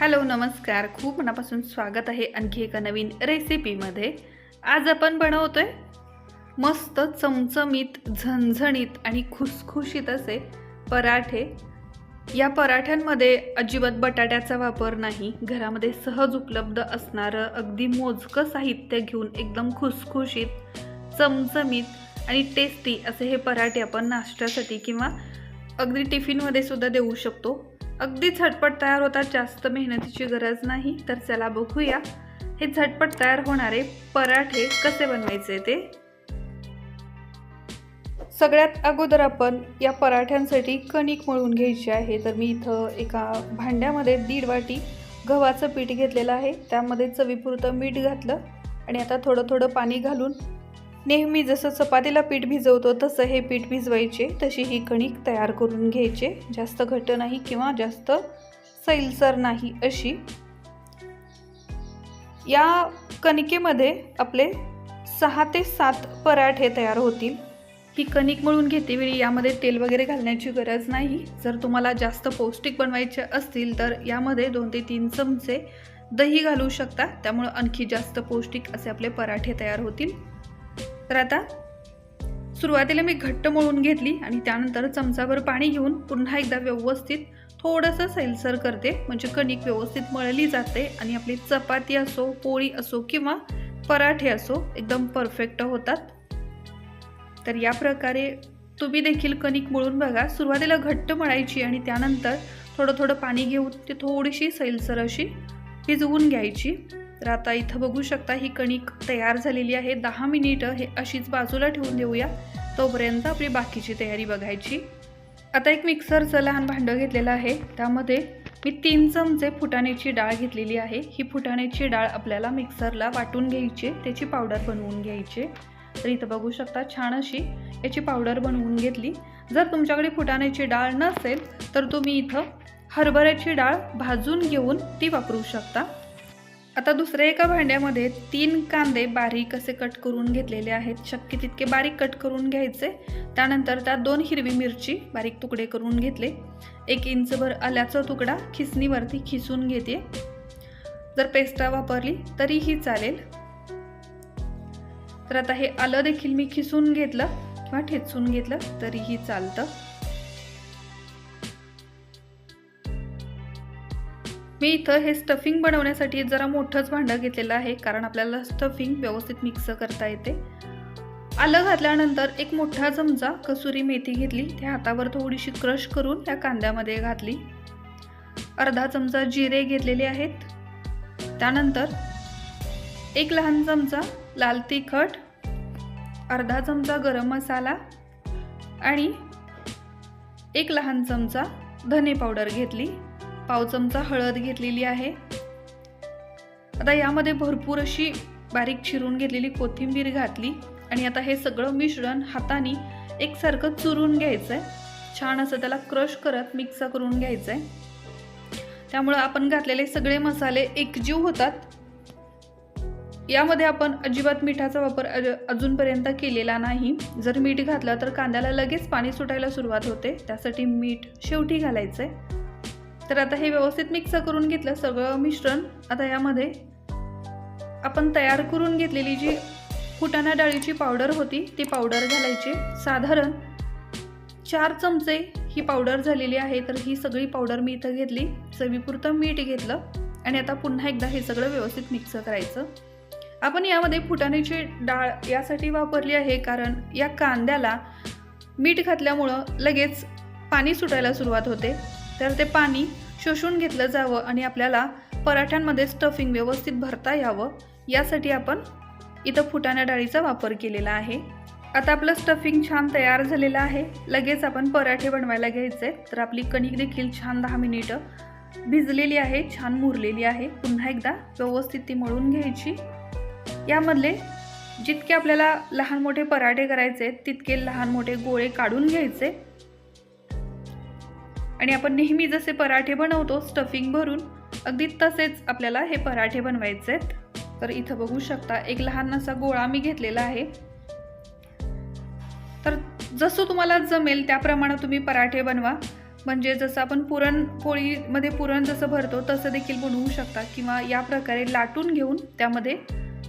Hello नमस्कार. खूप मनापासून स्वागत आहे आणखी एका नवीन रेसिपीमध्ये. आज आपण बनवतोय मस्त चमचमीत झणझणीत आणि खुसखुशीत असे पराठे. या पराठ्यांमध्ये अजिबात बटाट्याचा वापर नाही. घरामध्ये सहज उपलब्ध असणारं अगदी मोजकं साहित्य घेऊन एकदम खुसखुशीत चमचमीत आणि टेस्टी असे हे पराठे आपण नाश्त्यासाठी किंवा अगदी टिफिनमध्ये सुद्धा देऊ शकतो. अगदी झटपट तयार होतात जास्त मेहनतीची गरज नाही. तर चला बघूया. हे झटपट तयार होणारे पराठे कसे बनवायचे ते? सगळ्यात अगोदर आपण या पराठ्यांसाठी कणिक मळून घ्यायची आहे. तर मी इथं एका भांड्यामध्ये दीड वाटी गव्हाचं पीठ घेतलेलं आहे. त्यामध्ये चवीपुरतं मीठ घातलं आणि आता थोडं थोडं पाणी घालून नेहमी जसं चपातीला पीठ भिजवतो तसं हे पीठ भिजवायचे. तशी ही कणिक तयार करून घ्यायचे. जास्त घट्ट नाही किंवा जास्त सैलसर नाही अशी. या कणिकेमध्ये आपले सहा ते सात पराठे तयार होतील. ही कणिक मळून घेते वेळी यामध्ये तेल वगैरे घालण्याची गरज नाही. जर तुम्हाला जास्त पौष्टिक बनवायचे असतील तर यामध्ये दोन ते तीन चमचे दही घालू शकता. त्यामुळं आणखी जास्त पौष्टिक असे आपले पराठे तयार होतील. तर आता सुरुवातीला मी घट्ट मळून घेतली आणि त्यानंतर चमचाभर पाणी घेऊन पुन्हा एकदा व्यवस्थित थोडंसं सैलसर करते. म्हणजे कणिक व्यवस्थित मळली जाते आणि आपली चपाती असो पोळी असो किंवा पराठे असो एकदम परफेक्ट होतात. तर या प्रकारे तुम्ही देखील कणिक मळून बघा. सुरुवातीला घट्ट मळायची आणि त्यानंतर थोडं थोडं पाणी घेऊन ती थोडीशी सैलसर अशी भिजवून घ्यायची. तर आता इथं बघू शकता ही कणिक तयार झालेली आहे. दहा मिनिटं हे अशीच बाजूला ठेवून देऊया. तोपर्यंत आपली बाकीची तयारी बघायची. आता एक मिक्सरचं लहान भांडं घेतलेलं आहे. त्यामध्ये मी तीन चमचे फुटाण्याची डाळ घेतलेली आहे. ही फुटाण्याची डाळ आपल्याला मिक्सरला वाटून घ्यायची त्याची पावडर बनवून घ्यायची तर इथं बघू शकता छान अशी याची पावडर बनवून घेतली. जर तुमच्याकडे फुटाण्याची डाळ नसेल तर तुम्ही इथं हरभऱ्याची डाळ भाजून घेऊन ती वापरू शकता. आता दुसऱ्या एका भांड्यामध्ये तीन कांदे बारीक असे कट करून घेतलेले आहेत. शक्य तितके बारीक कट करून घ्यायचे. त्यानंतर त्यात दोन हिरवी मिरची बारीक तुकडे करून घेतले. एक इंचभर आल्याचा तुकडा खिसणीवरती खिसून घेते. जर पेस्टा वापरली तरीही चालेल. तर आता हे आलं देखील मी खिसून घेतलं किंवा ठेचून घेतलं तरीही चालतं. मी इथं हे स्टफिंग बनवण्यासाठी जरा मोठंच भांडं घेतलेलं आहे कारण आपल्याला स्टफिंग व्यवस्थित मिक्स करता येते. आलं घातल्यानंतर एक मोठा चमचा कसुरी मेथी घेतली त्या हातावर थोडीशी क्रश करून त्या कांद्यामध्ये घातली. अर्धा चमचा जिरे घेतलेले आहेत. त्यानंतर एक लहान चमचा लाल तिखट अर्धा चमचा गरम मसाला आणि एक लहान चमचा धने पावडर घेतली. पाव चमचा हळद घेतलेली आहे. आता यामध्ये भरपूर अशी बारीक चिरून घेतलेली कोथिंबीर घातली आणि आता हे सगळं मिश्रण हाताने एकसारखं चुरून घ्यायचं आहे छान असं त्याला क्रश करत मिक्स करून घ्यायचं आहे त्यामुळं आपण घातलेले सगळे मसाले एकजीव होतात. यामध्ये आपण अजिबात मिठाचा वापर अजूनपर्यंत केलेला नाही. जर मीठ घातलं तर कांद्याला लगेच पाणी सुटायला सुरुवात होते. त्यासाठी मीठ शेवटी घालायचं आहे तर आता हे व्यवस्थित मिक्स करून घेतलं सगळं मिश्रण. आता यामध्ये आपण तयार करून घेतलेली जी फुटाणा डाळीची पावडर होती ती पावडर घालायची. साधारण चार चमचे ही पावडर झालेली आहे तर ही सगळी पावडर मी इथं घेतली. चवीपुरतं मीठ घेतलं आणि आता पुन्हा एकदा हे सगळं व्यवस्थित मिक्स करायचं. आपण यामध्ये फुटाण्याची डाळ यासाठी वापरली आहे कारण या कांद्याला मीठ घातल्यामुळं लगेच पाणी सुटायला सुरुवात होते. तर ते पाणी शोषून घेतलं जावं आणि आपल्याला पराठ्यांमध्ये स्टफिंग व्यवस्थित भरता यावं यासाठी आपण इथं फुटाण्या डाळीचा वापर केलेला आहे. आता आपलं स्टफिंग छान तयार झालेलं आहे. लगेच आपण पराठे बनवायला घ्यायचे तर आपली कणिक देखील छान दहा मिनिटं भिजलेली आहे छान मुरलेली आहे. पुन्हा एकदा व्यवस्थित ती मळून घ्यायची. यामधले जितके आपल्याला लहान मोठे पराठे करायचे तितके लहान मोठे गोळे काढून घ्यायचे. आणि आपण नेहमी जसे पराठे बनवतो स्टफिंग भरून अगदी तसेच आपल्याला हे पराठे बनवायचे आहेत. तर इथं बघू शकता एक लहान असा गोळा मी घेतलेला आहे. तर जसं तुम्हाला जमेल त्याप्रमाणे तुम्ही पराठे बनवा. म्हणजे जसं आपण पुरणपोळीमध्ये पुरण जसं भरतो तसं देखील बनवू शकता. किंवा या प्रकारे लाटून घेऊन त्यामध्ये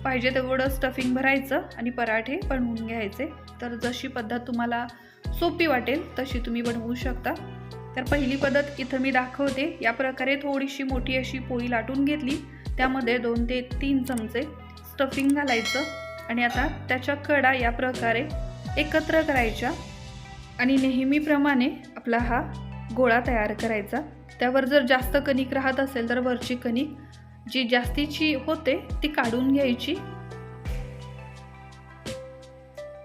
पाहिजे तेवढं स्टफिंग भरायचं आणि पराठे बनवून घ्यायचे. तर जशी पद्धत तुम्हाला सोपी वाटेल तशी तुम्ही बनवू शकता. तर पहिली पद्धत इथं मी दाखवते. या प्रकारे थोडीशी मोठी अशी पोळी लाटून घेतली. त्यामध्ये दोन ते तीन चमचे स्टफिंग घालायचं. आणि आता त्याच्या कडा या प्रकारे एकत्र करायच्या. आणि नेहमीप्रमाणे आपला हा गोळा तयार करायचा. त्यावर जर जास्त कणिक राहत असेल तर वरची कणिक जी जास्तीची होते ती काढून घ्यायची.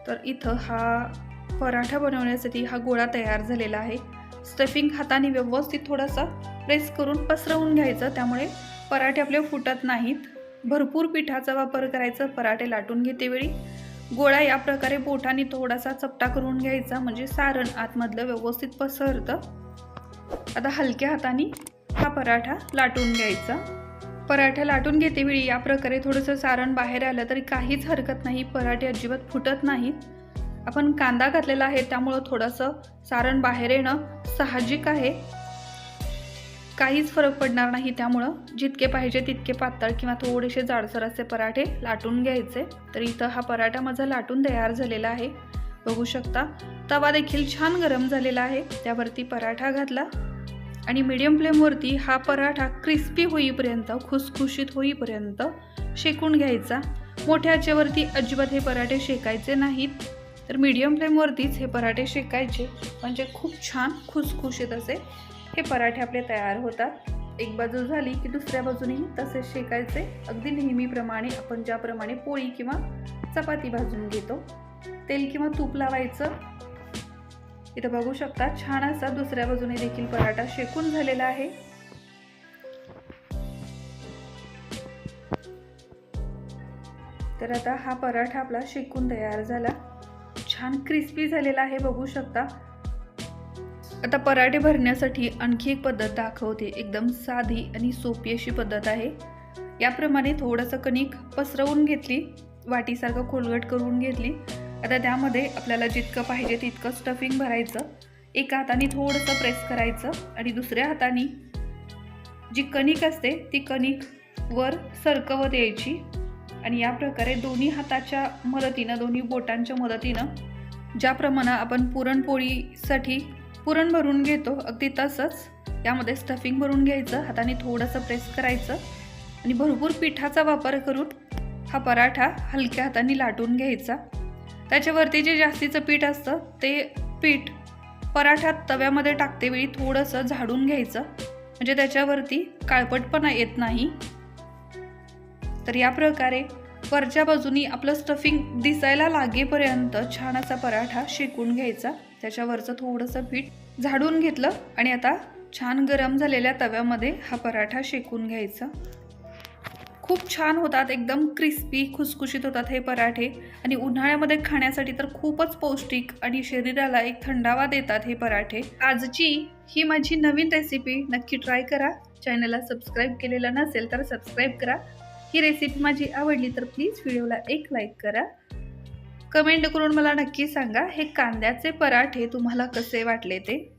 तर इथं हा पराठा बनवण्यासाठी हा गोळा तयार झालेला आहे. स्टफिंग हाताने व्यवस्थित थोडासा प्रेस करून पसरवून घ्यायचं. त्यामुळे पराठे आपले फुटत नाहीत. भरपूर पिठाचा वापर करायचा. पराठे लाटून घेते वेळी. गोळा या प्रकारे बोटाने थोडासा चपटा करून घ्यायचा. म्हणजे सारण आतमधलं व्यवस्थित पसरतं. आता हलक्या हाताने हा पराठा लाटून घ्यायचा. पराठा लाटून घेते वेळी. या प्रकारे थोडंसं सारण बाहेर आलं तरी काहीच हरकत नाही. पराठे अजिबात फुटत नाहीत. आपण कांदा घातलेला आहे. त्यामुळं थोडंसं सारण बाहेर येणं साहजिक आहे. काहीच फरक पडणार नाही त्यामुळं. जितके पाहिजे तितके पातळ किंवा थोडेसे जाडसर असे पराठे लाटून घ्यायचे. तर इथं हा पराठा माझा लाटून तयार झालेला आहे. बघू शकता. तवा देखील छान गरम झालेला आहे. त्यावरती पराठा घातला. आणि मीडियम फ्लेमवरती हा पराठा क्रिस्पी होईपर्यंत खुसखुशीत होईपर्यंत शेकून घ्यायचा. मोठ्या आचेवरती अजिबात हे पराठे शेकायचे नाहीत. तर मीडियम फ्लेमवरतीच हे पराठे शेकायचे. म्हणजे खूप छान खुसखुशीत असे हे पराठे आपले तयार होतात. एक बाजू झाली की दुसऱ्या बाजूनेही तसेच शेकायचे. अगदी नेहमीप्रमाणे आपण ज्याप्रमाणे पोळी किंवा चपाती भाजून घेतो. तेल किंवा तूप लावायचं. इथं बघू शकता छान असा दुसऱ्या बाजूने देखील पराठा शेकून झालेला आहे. तर आता हा पराठा आपला शेकून तयार झाला. छान क्रिस्पी झालेला आहे बघू शकता. आता पराठे भरण्यासाठी आणखी एक पद्धत दाखवते. एकदम साधी आणि सोपी अशी पद्धत आहे. याप्रमाणे थोडंसं कणिक पसरवून घेतली. वाटीसारखं खोलगट करून घेतली. आता त्यामध्ये आपल्याला जितकं पाहिजे तितकं स्टफिंग भरायचं. एका हाताने थोडंसं प्रेस करायचं आणि दुसऱ्या हाताने जी कणिक असते ती कणिक वर सरकवत यायची. आणि या प्रकारे दोन्ही हाताच्या मदतीनं दोन्ही बोटांच्या मदतीनं ज्याप्रमाणे आपण पुरणपोळीसाठी पुरण भरून घेतो अगदी तसंच यामध्ये स्टफिंग भरून घ्यायचं हाताने थोडंसं प्रेस करायचं आणि भरपूर पिठाचा वापर करून हा पराठा हलक्या हाताने लाटून घ्यायचा. त्याच्यावरती जे जास्तीचं पीठ असतं ते पीठ पराठ्यात तव्यामध्ये टाकते वेळी थोडंसं झाडून घ्यायचं. म्हणजे त्याच्यावरती काळपटपणा येत नाही. तर या प्रकारे वरच्या बाजूनी आपलं स्टफिंग दिसायला लागेपर्यंत छान असा पराठा शेकून घ्यायचा. त्याच्यावरचं थोडंसं पीठ झाडून घेतलं आणि आता छान गरम झालेल्या तव्यामध्ये हा पराठा शेकून घ्यायचा. खूप छान होतात एकदम क्रिस्पी खुसखुशीत होतात हे पराठे. आणि उन्हाळ्यामध्ये खाण्यासाठी तर खूपच पौष्टिक आणि शरीराला एक थंडावा देतात हे पराठे. आजची ही माझी नवीन रेसिपी नक्की ट्राय करा. चॅनलला सबस्क्राईब केलेलं नसेल तर सबस्क्राईब करा. ही रेसिपी माझी आवडली तर प्लीज व्हिडिओला एक लाईक करा. कमेंट करून मला नक्की सांगा हे कांद्याचे पराठे तुम्हाला कसे वाटले ते?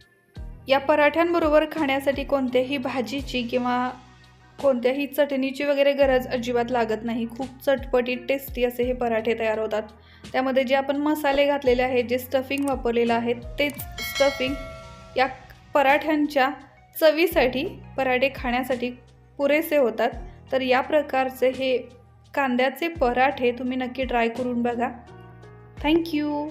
या पराठ्यांबरोबर खाण्यासाठी कोणत्याही भाजीची किंवा कोणत्याही चटणीची वगैरे गरज अजिबात लागत नाही. खूप चटपटीत टेस्टी असे हे पराठे तयार होतात. त्यामध्ये जे आपण मसाले घातलेले आहेत जे स्टफिंग वापरलेलं आहे तेच स्टफिंग या पराठ्यांच्या चवीसाठी पराठे खाण्यासाठी पुरेसे होतात. तर या प्रकारचे हे कांद्याचे पराठे तुम्ही नक्की ट्राय करून बघा. थँक्यू